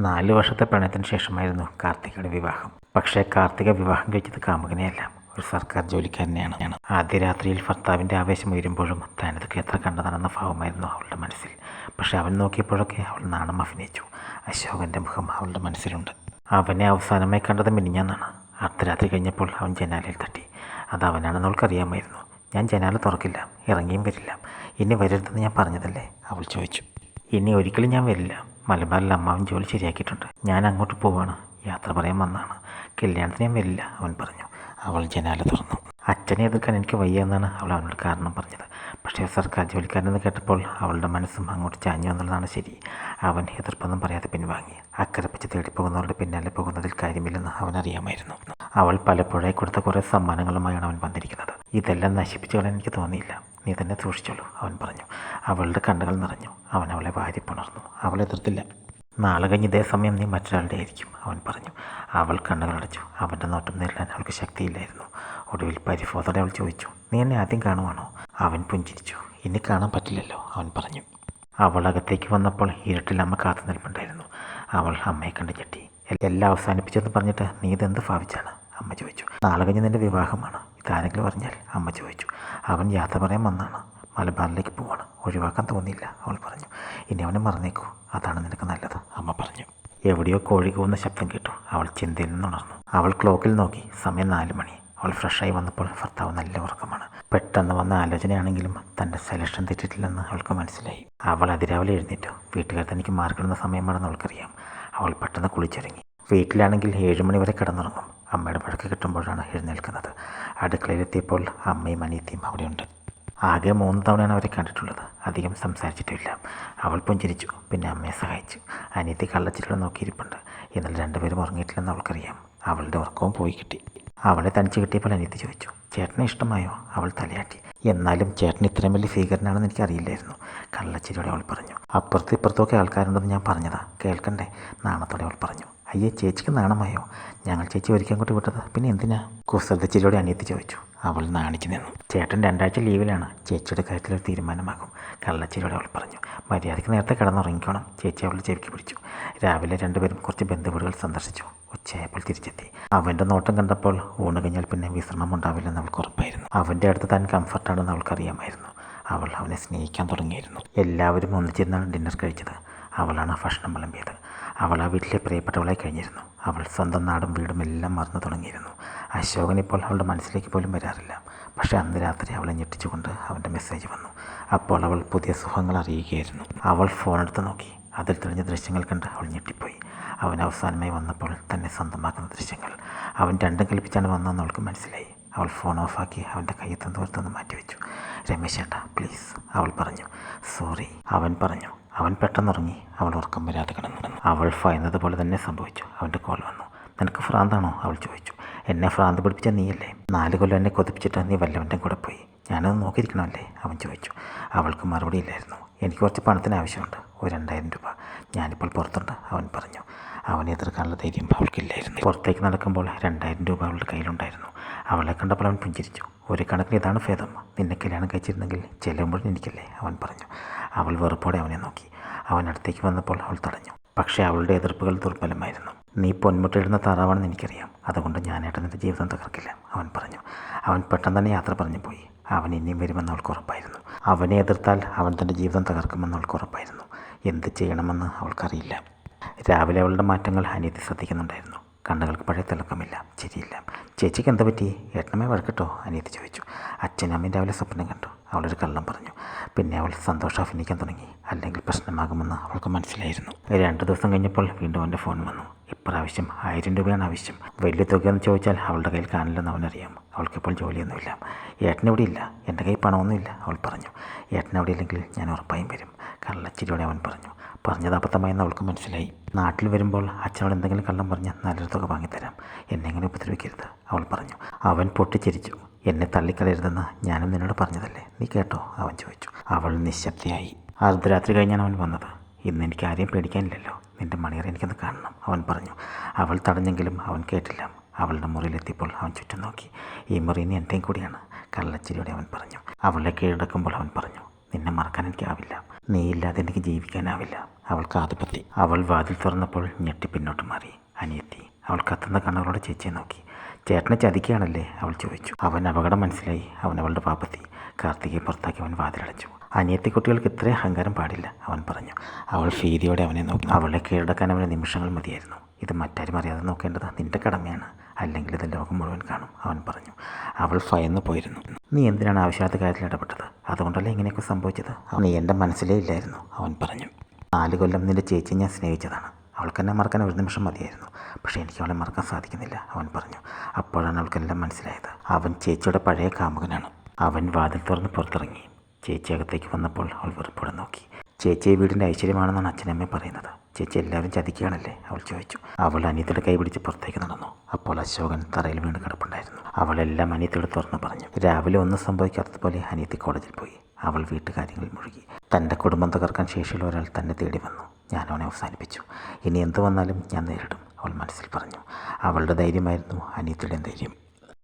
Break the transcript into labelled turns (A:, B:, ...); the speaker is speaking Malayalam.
A: നാല് വർഷത്തെ പ്രണയത്തിന് ശേഷമായിരുന്നു കാർത്തികയുടെ വിവാഹം. പക്ഷേ കാർത്തിക വിവാഹം കഴിച്ചത് കാമുകനെയല്ല ഒരു സർക്കാർ ജോലിക്കാരനെയാണ് ആദ്യ രാത്രിയിൽ ഭർത്താവിന്റെ ആവേശം ഉയരുമ്പോഴും താനിതൊക്കെ എത്ര കണ്ടതാണെന്ന ഭാവമായിരുന്നു അവളുടെ മനസ്സിൽ. പക്ഷെ അവൻ നോക്കിയപ്പോഴൊക്കെ അവൾ നാണം അഭിനയിച്ചു. അശോകന്റെ മുഖം അവളുടെ മനസ്സിലുണ്ട്. അവനെ അവസാനമായി കണ്ടത് മിനിഞ്ഞാന്നാണ്. അർദ്ധരാത്രി കഴിഞ്ഞപ്പോൾ അവൻ ജനാലയിൽ തട്ടി. അത് അവനാണെന്ന് അവൾക്കറിയാമായിരുന്നു. ഞാൻ ജനാല തുറക്കില്ല ഇറങ്ങിയും വരില്ല. ഇനി വരരുതെന്ന് ഞാൻ പറഞ്ഞതല്ലേ? അവൾ ചോദിച്ചു. ഇനി ഒരിക്കലും ഞാൻ വരില്ല. മലബാറിൽ അമ്മാവൻ ജോലി ശരിയാക്കിയിട്ടുണ്ട്. ഞാൻ അങ്ങോട്ട് പോവാണ്. യാത്ര പറയാൻ വന്നാണ് കല്യാണത്തിന് ഞാൻ വരില്ല അവൻ പറഞ്ഞു. അവൾ ജനാല തുറന്നു. അച്ഛനെ എതിർക്കാൻ എനിക്ക് വയ്യ എന്നാണ് അവൾ അവനോട് കാരണം പറഞ്ഞത്. പക്ഷേ സർക്കാർ ജോലിക്കാരനെന്ന് കേട്ടപ്പോൾ അവളുടെ മനസ്സും അങ്ങോട്ട് ചാഞ്ഞു എന്നുള്ളതാണ് ശരി. അവൻ എതിർപ്പൊന്നും പറയാതെ പിൻവാങ്ങി. അക്കരപ്പിച്ച് തേടിപ്പോകുന്നവരുടെ പിന്നാലെ പോകുന്നതിൽ കാര്യമില്ലെന്ന് അവൻ അറിയാമായിരുന്നു. അവൾ പലപ്പോഴായി കൊടുത്ത കുറേ സമ്മാനങ്ങളുമായാണ് അവൻ വന്നിരിക്കുന്നത്. ഇതെല്ലാം നശിപ്പിച്ചു കളയാൻ എനിക്ക് തോന്നിയില്ല. നീ തന്നെ സൂക്ഷിച്ചോളൂ അവൻ പറഞ്ഞു. അവളുടെ കണ്ണുകൾ നിറഞ്ഞു. അവൻ അവളെ വാരി പുണർന്നു. അവൾ എതിർത്തില്ല. നാളെ കഴിഞ്ഞ് ഇതേ സമയം നീ മറ്റൊരാളുടെ ആയിരിക്കും അവൻ പറഞ്ഞു. അവൾ കണ്ണുകളടച്ചു അവന്റെ നോട്ടം നേരിടാൻ അവൾക്ക് ശക്തിയില്ലായിരുന്നു. ഒടുവിൽ പരിഭവത്തോടെ അവൾ ചോദിച്ചു നീ എന്നെ ആദ്യം കാണുവാണോ? അവൻ പുഞ്ചിരിച്ചു ഇനി കാണാൻ പറ്റില്ലല്ലോ അവൻ പറഞ്ഞു. അവൾ അകത്തേക്ക് വന്നപ്പോൾ ഇരുട്ടിൽ അമ്മ കാത്തു നിൽപ്പുണ്ടായിരുന്നു. അവൾ അമ്മയെ കണ്ട് ഞെട്ടി. എല്ലാം അവസാനിപ്പിച്ചെന്ന് പറഞ്ഞിട്ട് നീ ഇതെന്ത് ഭാവിച്ചാണ്? അമ്മ ചോദിച്ചു. നാളെ കഴിഞ്ഞ് നിന്റെ വിവാഹമാണ്. ഇതാരെങ്കിലും അറിഞ്ഞാൽ അമ്മ ചോദിച്ചു. അവൻ യാത്ര പറയാൻ വന്നാണ്. മലബാറിലേക്ക് പോവാണ്. ഒഴിവാക്കാൻ തോന്നിയില്ല. അവൾ പറഞ്ഞു ഇനി അവനെ മറന്നേക്കൂ. അതാണ് നിനക്ക് നല്ലത്. അമ്മ പറഞ്ഞു. എവിടെയോ കോഴി കൂവുന്ന ശബ്ദം കേട്ടു. അവൾ ചിന്തയിൽ നിന്നുണർന്നു. അവൾ ക്ലോക്കിൽ നോക്കി. സമയം നാല് മണി. അവൾ ഫ്രഷായി വന്നപ്പോൾ ഭർത്താവ് നല്ല ഉറക്കമാണ്. പെട്ടെന്ന് വന്ന ആലോചനയാണെങ്കിലും തന്റെ സെലക്ഷൻ തെറ്റിട്ടില്ലെന്ന് അവൾക്ക് മനസ്സിലായി. അവൾ അതിരാവിലെ എഴുന്നേറ്റു. വീട്ടുകാർ തനിക്ക് മാർക്കിടുന്ന സമയമാണെന്ന് അവൾക്കറിയാം. അവൾ പെട്ടെന്ന് കുളിച്ചിറങ്ങി. വീട്ടിലാണെങ്കിൽ ഏഴുമണി വരെ കിടന്നുറങ്ങും. അമ്മയുടെ വഴക്ക് കിട്ടുമ്പോഴാണ് എഴുന്നേൽക്കുന്നത്. അടുക്കളയിലെത്തിയപ്പോൾ അമ്മയും അനിയത്തിയും അവിടെയുണ്ട്. ആകെ മൂന്ന് തവണയാണ് അവരെ കണ്ടിട്ടുള്ളത്. അധികം സംസാരിച്ചിട്ടില്ല. അവൾ പുഞ്ചിരിച്ചു. പിന്നെ അമ്മയെ സഹായിച്ചു. അനിയത്തി കള്ളച്ചിട്ടുള്ള നോക്കിയിരിപ്പുണ്ട്. എന്നാൽ രണ്ടുപേരും ഉറങ്ങിയിട്ടില്ലെന്ന് അവൾക്കറിയാം. അവളുടെ ഉറക്കവും പോയി കിട്ടി. അവളെ തനിച്ച് കിട്ടിയപ്പോൾ അനിയത്തി ചോദിച്ചു ചേട്ടനെ ഇഷ്ടമായോ? അവൾ തലയാട്ടി. എന്നാലും ചേട്ടൻ ഇത്രയും വലിയ സ്വീകരണമാണെന്ന് എനിക്കറിയില്ലായിരുന്നു കള്ളച്ചിരിയോടെ അവൾ പറഞ്ഞു. അപ്പുറത്തും ഇപ്പുറത്തൊക്കെ ആൾക്കാരുണ്ടെന്ന് ഞാൻ പറഞ്ഞതാ. കേൾക്കണ്ടേ? നാണത്തോടെ അവൾ പറഞ്ഞു. അയ്യേ ചേച്ചിക്ക് നാണമായോ? ഞങ്ങൾ ചേച്ചി ഒരിക്കൽ അങ്ങോട്ട് വിട്ടത്. പിന്നെ എന്തിനാ? കുസൃതച്ചിരിയോടെ അനിയത്തി ചോദിച്ചു. അവൾ നാണിച്ചു നിന്നു. ചേട്ടൻ രണ്ടാഴ്ച ലീവിലാണ്. ചേച്ചിയുടെ കാര്യത്തിൽ ഒരു തീരുമാനമാകും. കള്ളച്ചിരിയോടെ അവൾ പറഞ്ഞു. മര്യാദയ്ക്ക് നേരത്തെ കിടന്നുറങ്ങിക്കോണം. ചേച്ചി അവളുടെ ചെവിക്ക് പിടിച്ചു. രാവിലെ രണ്ടുപേരും കുറച്ച് ബന്ധുവീടുകൾ സന്ദർശിച്ചു. ഉച്ചയായപ്പോൾ തിരിച്ചെത്തി. അവന്റെ നോട്ടം കണ്ടപ്പോൾ ഊണ് കഴിഞ്ഞാൽ പിന്നെ വിശ്രമം ഉണ്ടാവില്ലെന്ന് അവൾക്ക് ഉറപ്പായിരുന്നു. അവന്റെ അടുത്ത് താൻ കംഫർട്ടാണെന്ന് അവൾക്കറിയാമായിരുന്നു അവൾ അവനെ സ്നേഹിക്കാൻ തുടങ്ങിയിരുന്നു. എല്ലാവരും ഒന്നിച്ചിരുന്നാണ് ഡിന്നർ കഴിച്ചത്. അവളാണ് ഭക്ഷണം വിളമ്പിയത്. അവൾ ആ വീട്ടിലെ പ്രിയപ്പെട്ടവളായി കഴിഞ്ഞിരുന്നു. അവൾ സ്വന്തം നാടും വീടും എല്ലാം മറന്നു തുടങ്ങിയിരുന്നു. അശോകൻ ഇപ്പോൾ അവളുടെ മനസ്സിലേക്ക് പോലും വരാറില്ല. പക്ഷേ അന്ന് രാത്രി അവളെ ഞെട്ടിച്ചുകൊണ്ട് അവന്റെ മെസ്സേജ് വന്നു. അപ്പോൾ അവൾ പുതിയ സുഖങ്ങൾ അറിയുകയായിരുന്നു. അവൾ ഫോണെടുത്ത് നോക്കി. അതിൽ തെളിഞ്ഞ ദൃശ്യങ്ങൾ കണ്ട് അവൾ ഞെട്ടിപ്പോയി. അവൻ അവസാനമായി വന്നപ്പോൾ തന്നെ സ്വന്തമാക്കുന്ന ദൃശ്യങ്ങൾ. അവൻ രണ്ടും കൽപ്പിച്ചാണ് വന്നതെന്ന് അവൾക്ക് മനസ്സിലായി. അവൾ ഫോൺ ഓഫാക്കി അവന്റെ കയ്യെത്തുന്ന ദൂരത്തുനിന്ന് മാറ്റിവെച്ചു. രമേശ് ചേട്ടാ പ്ലീസ് അവൾ പറഞ്ഞു. സോറി അവൻ പറഞ്ഞു. അവൻ പെട്ടെന്നുറങ്ങി അവൾ ഉറക്കം വരാതെ കിടന്നു അവൾ ഭയന്നത് പോലെ തന്നെ സംഭവിച്ചു. അവന്റെ കോൾ വന്നു. നിനക്ക് ഭ്രാന്താണോ? അവൾ ചോദിച്ചു. എന്നെ ഭ്രാന്ത് പിടിപ്പിച്ച നീയല്ലേ? നാല് കൊല്ലം എന്നെ കൊതിപ്പിച്ചിട്ട് നീ വല്ലവന്റെ കൂടെ പോയി. ഞാനത് നോക്കിയിരിക്കണമല്ലേ? അവൻ ചോദിച്ചു. അവൾക്ക് മറുപടി ഇല്ലായിരുന്നു. എനിക്ക് കുറച്ച് പണത്തിന് ആവശ്യമുണ്ട്. ഒരു രണ്ടായിരം രൂപ. ഞാനിപ്പോൾ പുറത്തുണ്ട് അവൻ പറഞ്ഞു. അവനെ എതിർക്കാനുള്ള ധൈര്യം അവൾക്കില്ലായിരുന്നു. പുറത്തേക്ക് നടക്കുമ്പോൾ രണ്ടായിരം രൂപ അവളുടെ കയ്യിലുണ്ടായിരുന്നു. അവളെ കണ്ടപ്പോൾ അവൻ പുഞ്ചിരിച്ചു. ഒരു കണക്കിന് ഇതാണ് ഭേദം. നിന്നെ കല്യാണം കഴിച്ചിരുന്നെങ്കിൽ ചെല്ലുമ്പോൾ എനിക്കല്ലേ? അവൻ പറഞ്ഞു. അവൾ വെറുപ്പോടെ അവനെ നോക്കി. അവൻ അടുത്തേക്ക് വന്നപ്പോൾ അവൾ തടഞ്ഞു. പക്ഷേ അവളുടെ എതിർപ്പുകൾ ദുർബലമായിരുന്നു. നീ പൊന്മുട്ടയിടുന്ന താറാവാണെന്ന് എനിക്കറിയാം. അതുകൊണ്ട് ഞാൻ നിന്റെ ജീവിതം തകർക്കില്ല അവൻ പറഞ്ഞു. അവൻ പെട്ടെന്ന് തന്നെ യാത്ര പറഞ്ഞു പോയി. അവൻ ഇനിയും വരുമെന്ന് അവൾക്ക് ഉറപ്പായിരുന്നു. അവനെ എതിർത്താൽ അവൻ തന്റെ ജീവിതം തകർക്കുമെന്ന് അവൾക്ക് ഉറപ്പായിരുന്നു. എന്ത് ചെയ്യണമെന്ന് അവൾക്കറിയില്ല. രാവിലെ അവളുടെ മാറ്റങ്ങൾ അനിയത്തി ശ്രദ്ധിക്കുന്നുണ്ടായിരുന്നു. കണ്ണുകൾക്ക് പഴയ തിളക്കമില്ല. ചിരിയില്ല. ചേച്ചിക്ക് എന്താ പറ്റി? ഏട്ടനമ്മേ വഴക്കിട്ടോ? അനിയത്തി ചോദിച്ചു. അച്ഛനും അമ്മയും രാവിലെ സ്വപ്നം കണ്ടു. അവളൊരു കള്ളം പറഞ്ഞു. പിന്നെ അവൾ സന്തോഷം അഭിനയിക്കാൻ തുടങ്ങി. അല്ലെങ്കിൽ പ്രശ്നമാകുമെന്ന് അവൾക്ക് മനസ്സിലായിരുന്നു. രണ്ട് ദിവസം കഴിഞ്ഞപ്പോൾ വീണ്ടും അവന്റെ ഫോൺ വന്നു. ഇപ്രാവശ്യം ആയിരം രൂപയാണ് ആവശ്യം. വലിയ തുകയെന്ന് ചോദിച്ചാൽ അവളുടെ കയ്യിൽ കാണില്ലെന്ന് അവനറിയാം. അവൾക്കിപ്പോൾ ജോലിയൊന്നുമില്ല. ഏട്ടനിവിടെ ഇല്ല. എന്റെ കയ്യിൽ പണമൊന്നുമില്ല അവൾ പറഞ്ഞു. ഏട്ടനവിടെ ഇല്ലെങ്കിൽ ഞാൻ ഉറപ്പായും വരും. കള്ളച്ചിരിയോടെ അവൻ പറഞ്ഞു. പറഞ്ഞത് അബദ്ധമായെന്ന് അവൾക്ക് മനസ്സിലായി. നാട്ടിൽ വരുമ്പോൾ അച്ഛനോട് എന്തെങ്കിലും കള്ളം പറഞ്ഞ് നല്ലൊരു തുക വാങ്ങിത്തരാം. എന്നെ എങ്ങനെ ഉപദ്രവിക്കരുത് അവൾ പറഞ്ഞു. അവൻ പൊട്ടിച്ചിരിച്ചു. എന്നെ തള്ളിക്കളയരുതെന്ന് ഞാനും നിന്നോട് പറഞ്ഞതല്ലേ? നീ കേട്ടോ? അവൻ ചോദിച്ചു. അവൾ നിശബ്ദയായി. അർദ്ധരാത്രി കഴിഞ്ഞാണ് അവൻ വന്നത്. ഇന്ന് എനിക്ക് ആരെയും പേടിക്കാനില്ലല്ലോ. നിന്റെ മണിയറ എനിക്കൊന്ന് കാണണം അവൻ പറഞ്ഞു. അവൾ തടഞ്ഞെങ്കിലും അവൻ കേട്ടില്ല. അവളുടെ മുറിയിലെത്തിയപ്പോൾ അവൻ ചുറ്റും നോക്കി. ഈ മുറി ഇനി എന്റെയും കൂടിയാണ് കള്ളച്ചിരിയോടെ അവൻ പറഞ്ഞു. അവളെ കീഴടക്കുമ്പോൾ അവൻ പറഞ്ഞു നിന്നെ മറക്കാൻ എനിക്കാവില്ല. നീ ഇല്ലാതെ എനിക്ക് ജീവിക്കാനാവില്ല. അവൾ കാതുപത്തി അവൾ വാതിൽ തുറന്നപ്പോൾ ഞെട്ടി പിന്നോട്ട് മാറി. അനിയത്തി അവൾ കത്തുന്ന കണ്ണുകളോട് ചേച്ചിയെ നോക്കി. ചേട്ടനെ ചതിക്കുകയാണല്ലേ? അവൾ ചോദിച്ചു. അവൻ അപകടം മനസ്സിലായി. അവൻ അവളുടെ പാപ്പത്തി കാർത്തികയെ പുറത്താക്കി അവൻ വാതിലടച്ചു. അനിയത്തി കുട്ടികൾക്ക് ഇത്രയും അഹങ്കാരം പാടില്ല അവൻ പറഞ്ഞു. അവൾ ഭീതിയോടെ അവനെ നോക്കി. അവളെ കീഴടക്കാൻ അവന് നിമിഷങ്ങൾ മതിയായിരുന്നു. ഇത് മറ്റാരും അറിയാതെ നോക്കേണ്ടത് നിന്റെ കടമയാണ്. അല്ലെങ്കിൽ ഇത് ലോകം മുഴുവൻ കാണും അവൻ പറഞ്ഞു. അവൾ ഭയന്നു പോയിരുന്നു. നീ എന്തിനാണ് ആവശ്യമില്ലാത്ത കാര്യത്തിൽ ഇടപെട്ടത്? അതുകൊണ്ടല്ലേ ഇങ്ങനെയൊക്കെ സംഭവിച്ചത്? നീ എന്റെ മനസ്സിലേ ഇല്ലായിരുന്നു അവൻ പറഞ്ഞു. നാല് കൊല്ലം നിന്റെ ചേച്ചി ഞാൻ സ്നേഹിച്ചതാണ്. അവൾക്ക് എന്നെ മറക്കാൻ ഒരു നിമിഷം മതിയായിരുന്നു. പക്ഷേ എനിക്ക് അവളെ മറക്കാൻ സാധിക്കുന്നില്ല അവൻ പറഞ്ഞു. അപ്പോഴാണ് അവൾക്കെല്ലാം മനസ്സിലായത്. അവൻ ചേച്ചിയുടെ പഴയ കാമുകനാണ്. അവൻ വാതിൽ തുറന്ന് പുറത്തിറങ്ങി. ചേച്ചി അകത്തേക്ക് വന്നപ്പോൾ അവൾ വെറുപ്പോടെ നോക്കി. ചേച്ചിയെ വീടിന്റെ ഐശ്വര്യമാണെന്നാണ് അച്ഛനമ്മ പറയുന്നത്. ചേച്ചി എല്ലാവരും ചതിക്കുകയാണല്ലേ? അവൾ ചോദിച്ചു. അവൾ അനിയത്തിയുടെ കൈ പിടിച്ച് പുറത്തേക്ക് നടന്നു. അപ്പോൾ അശോകൻ തറയിൽ വീണ് കിടപ്പുണ്ടായിരുന്നു. അവളെല്ലാം അനിയത്തിയോട് തുറന്നു പറഞ്ഞു. രാവിലെ ഒന്നും സംഭവിക്കാത്തതുപോലെ അനിയത്തി കോളേജിൽ പോയി. അവൾ വീട്ടുകാര്യങ്ങളിൽ മുഴുകി. തന്റെ കുടുംബം തകർക്കാൻ ശേഷിയുള്ള ഒരാൾ തന്നെ തേടി വന്നു. ഞാൻ അവനെ അവസാനിപ്പിച്ചു. ഇനി എന്തു വന്നാലും ഞാൻ നേരിടും അവൾ മനസ്സിൽ പറഞ്ഞു. അവളുടെ ധൈര്യമായിരുന്നു അനിയത്തിയുടെ ധൈര്യം.